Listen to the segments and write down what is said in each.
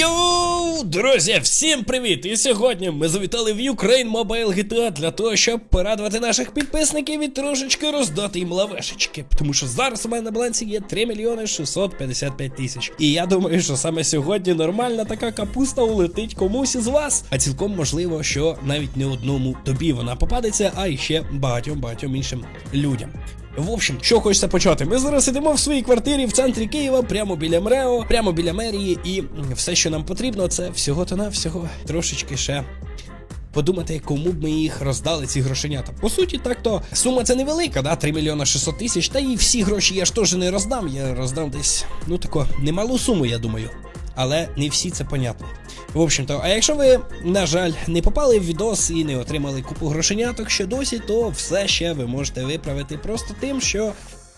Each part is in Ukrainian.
Йоу, друзі, всім привіт! І сьогодні ми завітали в Ukraine Mobile GTA для того, щоб порадувати наших підписників і трошечки роздати їм лавешечки. Тому що зараз у мене на балансі є 3 мільйони 655 тисяч. І я думаю, що саме сьогодні нормальна така капуста улетить комусь із вас. А цілком можливо, що навіть не одному тобі вона попадеться, а й ще багатьом багатьом іншим людям. В общем, що хочеться почати? Ми зараз сидимо в своїй квартирі в центрі Києва, прямо біля МРЕО, прямо біля мерії, і все, що нам потрібно, це всього та навсього трошечки ще. Подумати, кому б ми їх роздали, ці грошенята. По суті, так то сума це невелика, да? 3 мільйона 600 тисяч. Та і всі гроші я ж теж не роздам. Я роздам десь, ну тако, немалу суму, я думаю. Але не всі це понятно. В общем-то, а якщо ви, на жаль, не попали в відос і не отримали купу грошеняток ще досі, то все ще ви можете виправити просто тим, що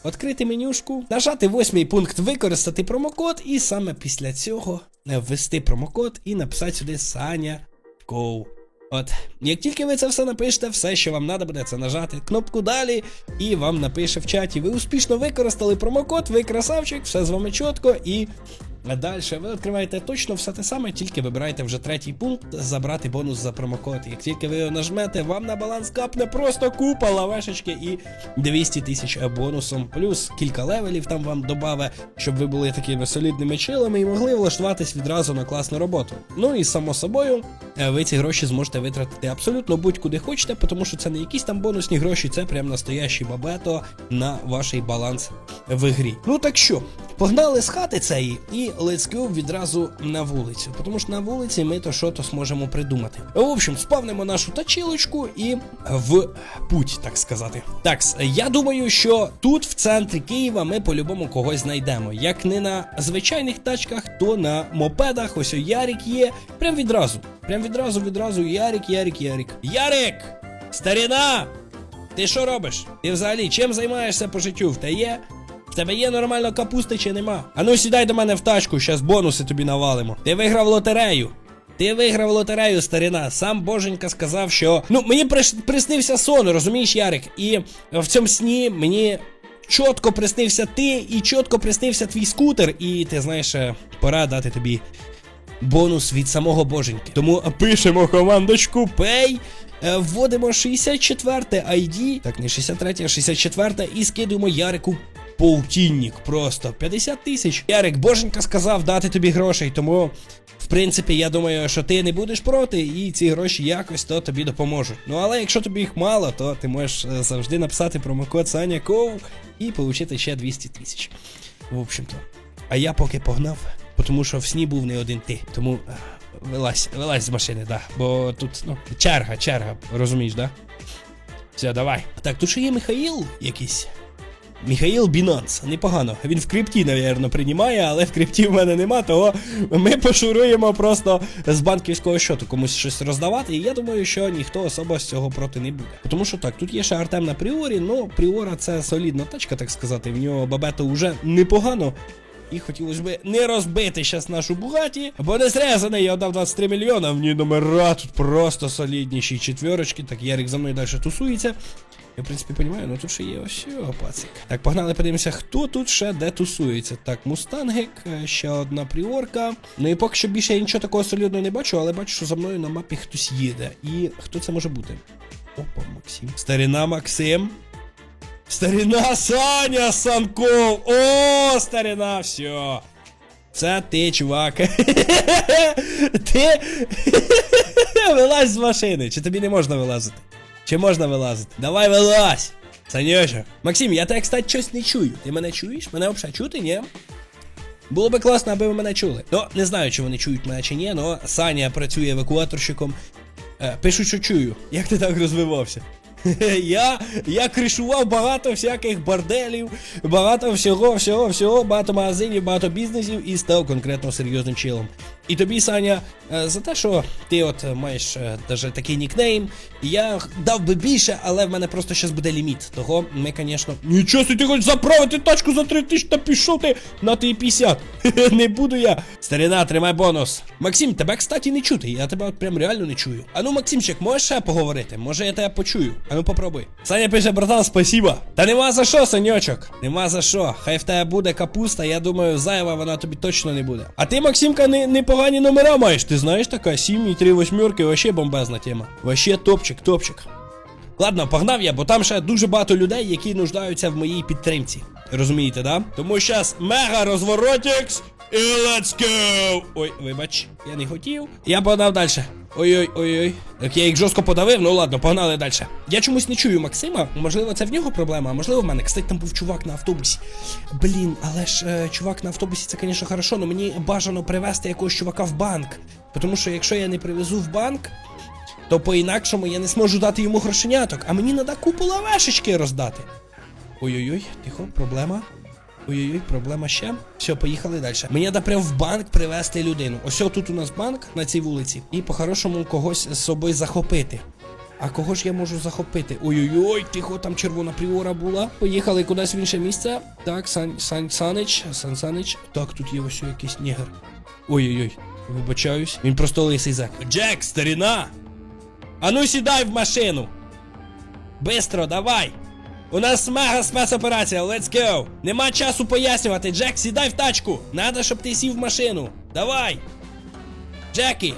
відкрити менюшку, нажати восьмий пункт використати промокод, і саме після цього ввести промокод і написати сюди Саня Go. От, як тільки ви це все напишете, все, що вам треба буде, це нажати кнопку далі, і вам напише в чаті. Ви успішно використали промокод, ви красавчик, все з вами чітко і. Далі ви відкриваєте точно все те саме, тільки вибираєте вже третій пункт забрати бонус за промокод. Як тільки ви його нажмете, вам на баланс капне просто купа лавешечки і 200 тисяч бонусом, плюс кілька левелів там вам добаве, щоб ви були такими солідними чилами і могли влаштуватись відразу на класну роботу. Ну і само собою, ви ці гроші зможете витратити абсолютно будь-куди хочете, тому що це не якісь там бонусні гроші, це прям настоящі бабето на ваш баланс в грі. Ну так що, погнали з хати цієї і let's go відразу на вулицю. Тому що на вулиці ми то що то зможемо придумати. В общем, спавнимо нашу тачілочку і в путь, так сказати. Так, я думаю, що тут, в центрі Києва, ми по-любому когось знайдемо. Як не на звичайних тачках, то на мопедах. Ось о, Ярик є. Прям відразу. Прям відразу, відразу. Ярик, Ярик, Ярик. Ярик! Старіна! Ти що робиш? Ти взагалі чим займаєшся по життю? В те є? В тебе є нормально капусти чи нема? Ану сідай до мене в тачку, щас бонуси тобі навалимо. Ти виграв лотерею. Ти виграв лотерею, старина. Сам боженька сказав, що. Ну, мені приснився сон, розумієш, Ярик? І в цьому сні мені чітко приснився ти, і чітко приснився твій скутер, і ти знаєш, е, пора дати тобі бонус від самого боженьки. Тому пишемо командочку е, Вводимо 64 ID, так не 63, а 64 і скидуємо Ярику полтинник просто 50 тисяч. Ярик, боженька сказав дати тобі грошей, тому в принципі я думаю, що ти не будеш проти, і ці гроші якось то тобі допоможуть. Ну але якщо тобі їх мало, то ти можеш е, завжди написати промокод Саня Ков і отримати ще 200 тисяч. В общем-то. А я поки погнав, тому що в сні був не один ти. Тому е, вилазь, вилазь з машини, да. Бо тут, ну, черга, черга, розумієш, да? Все, давай. Так, тут ще є Михаїл якийсь. Міхаїл Бінанс, непогано. Він в крипті, навірно, приймає, але в крипті в мене нема, того ми пошуруємо просто з банківського щоту комусь щось роздавати. І я думаю, що ніхто особо з цього проти не буде. Тому що так, тут є ще Артем на Пріорі, ну Пріора це солідна тачка, так сказати. В нього бабето вже непогано. І хотілося б не розбити зараз нашу Бугаті, бо не зря за неї я дав 23 мільйона, в ній номера тут просто солідніші четверочки. Так, Ярик за мною далі тусується. Я, в принципі, розумію, ну тут ще є ось пацик. Так, погнали, подивимося, хто тут ще де тусується. Так, мустангик, е, ще одна пріорка. Ну і поки що більше я нічого такого солідного не бачу, але бачу, що за мною на мапі хтось їде. І хто це може бути? Опа, Максим. Старина Максим. Старина Саня Санков! О, старина, все. Це ти, чувак. Ти вилазь з машини. Чи тобі не можна вилазити? Чи можна вилазити? Давай вилазь! Санюша. Максим, я тебе, кстати, щось не чую. Ти мене чуєш? Мене взагалі чути, ні? Було би класно, аби ви мене чули. Ну, не знаю, чи вони чують мене чи ні, але Саня працює евакуаторщиком. Е, пишуть, що чую. Як ти так розвивався? Я, я кришував багато всяких борделів, багато всього, всього, всього, багато магазинів, багато бізнесів і став конкретно серйозним чилом. І тобі, Саня, е, за те, що ти от маєш е, даже такий нікнейм, я дав би більше, але в мене просто зараз буде ліміт. Того ми, звісно. Нічого ти хочеш заправити тачку за 3 тисячі та пішов ти на ти 50. Не буду я. Старина, тримай бонус. Максим, тебе, кстати, не чути. Я тебе от прям реально не чую. А ну, Максимчик, можеш ще поговорити? Може я тебе почую? А ну попробуй. Саня пише, братан, спасибо. Та нема за що, Саньочок. Нема за що. Хай в тебе буде капуста, я думаю, зайва вона тобі точно не буде. А ти, Максимка, не, непогані номера маєш. Ти знаєш така 7 і 3 восьмерки, вообще бомбезна тема. Вообще топчик, топчик. Ладно, погнав я, бо там ще дуже багато людей, які нуждаються в моїй підтримці. Розумієте, да? Тому зараз мега розворотікс і let's go! Ой, вибач, я не хотів. Я погнав далі. Ой-ой, ой-ой. Так я їх жорстко подавив, ну ладно, погнали далі. Я чомусь не чую Максима. Можливо, це в нього проблема, а можливо в мене. Кстати, там був чувак на автобусі. Блін, але ж е, чувак на автобусі це, звісно, хорошо, але мені бажано привезти якогось чувака в банк. Тому що якщо я не привезу в банк, то по-інакшому я не зможу дати йому грошеняток, а мені треба купу лавешечки роздати. Ой-ой-ой, тихо, проблема. Ой-ой-ой, проблема ще. Все, поїхали далі. Мені треба прямо в банк привезти людину. Ось тут у нас банк на цій вулиці, і по-хорошому когось з собою захопити. А кого ж я можу захопити? Ой-ой-ой, тихо, там червона пріора була. Поїхали кудись в інше місце. Так, Сань, Сань Санич, Сан Санич. Так, тут є ось якийсь негр. Ой-ой-ой, вибачаюсь. Він просто лисий зек. Джек, старіна! А ну сідай в машину! Бистро, давай! У нас мега спецоперація, let's go! Нема часу пояснювати, Джек, сідай в тачку! Надо, щоб ти сів в машину. Давай! Джекі!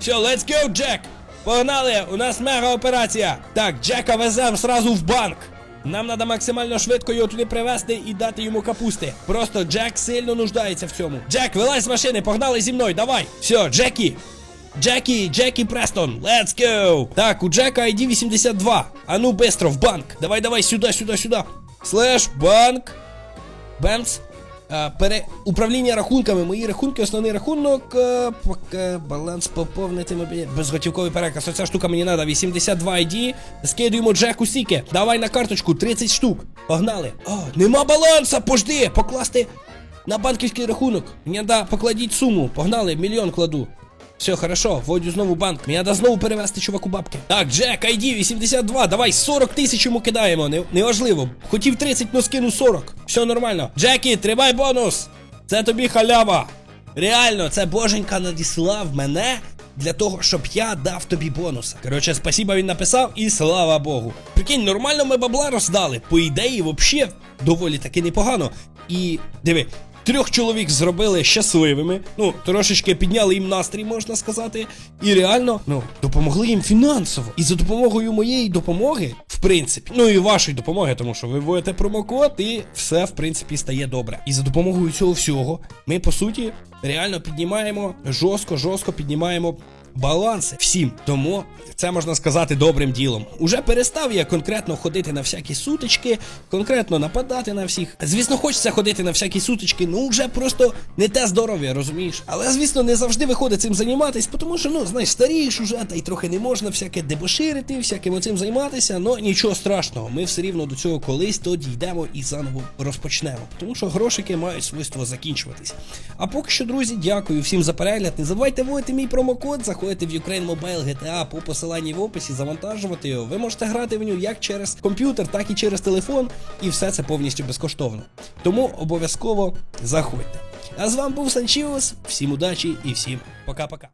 Все, let's go, Джек! Погнали! У нас мега операція! Так, Джека везем сразу в банк! Нам треба максимально швидко його туди привезти і дати йому капусти. Просто Джек сильно нуждається в цьому. Джек, вилазь з машини, погнали зі мною, давай! Все, Джекі! Джекі, Джекі Престон, let's go! Так, у Джека ID 82. А ну бистро, в банк. Давай, давай, сюди, сюди, сюди. Слеш, банк. Бемц. А, пере... Управління рахунками. Мої рахунки, основний рахунок. а, поки баланс поповнити мобілі. Безготівковий переказ. Оця штука мені треба. 82 ID. Скидуємо Джеку стільки. Давай на карточку 30 штук. Погнали. О, нема баланса, пожди. Покласти на банківський рахунок. Мені да, покладіть суму. Погнали, мільйон кладу. Все, хорошо, вводю знову банк. Мені треба знову перевести чуваку бабки. Так, Джек, ID 82, давай 40 тисяч йому кидаємо. Не, неважливо. Хотів 30, но скину 40. Все нормально. Джекі, тримай бонус. Це тобі халява. Реально, це боженька надіслав мене для того, щоб я дав тобі бонуса. Коротше, спасіба він написав, і слава Богу. Прикинь, нормально ми бабла роздали. По ідеї, взагалі, доволі таки непогано. І диви, Трьох чоловік зробили щасливими, ну трошечки підняли їм настрій, можна сказати, і реально ну допомогли їм фінансово. І за допомогою моєї допомоги, в принципі, ну і вашої допомоги, тому що ви вводите промокод, і все в принципі стає добре. І за допомогою цього всього ми по суті реально піднімаємо жорстко, жорстко піднімаємо. Баланси всім, тому це можна сказати добрим ділом. Уже перестав я конкретно ходити на всякі сутички, конкретно нападати на всіх. Звісно, хочеться ходити на всякі сутички, ну вже просто не те здоров'я, розумієш? Але звісно, не завжди виходить цим займатися, тому що ну знаєш, старієш уже, та й трохи не можна всяке дебоширити, всяким оцим займатися. Ну нічого страшного, ми все рівно до цього колись то дійдемо і заново розпочнемо. Тому що грошики мають свойство закінчуватись. А поки що, друзі, дякую всім за перегляд. Не забувайте вводити мій промокод, заходите в Ukraine Mobile GTA по посиланні в описі, завантажувати його. Ви можете грати в нього як через комп'ютер, так і через телефон, і все це повністю безкоштовно. Тому обов'язково заходьте. А з вами був Санчіос, всім удачі і всім пока-пока.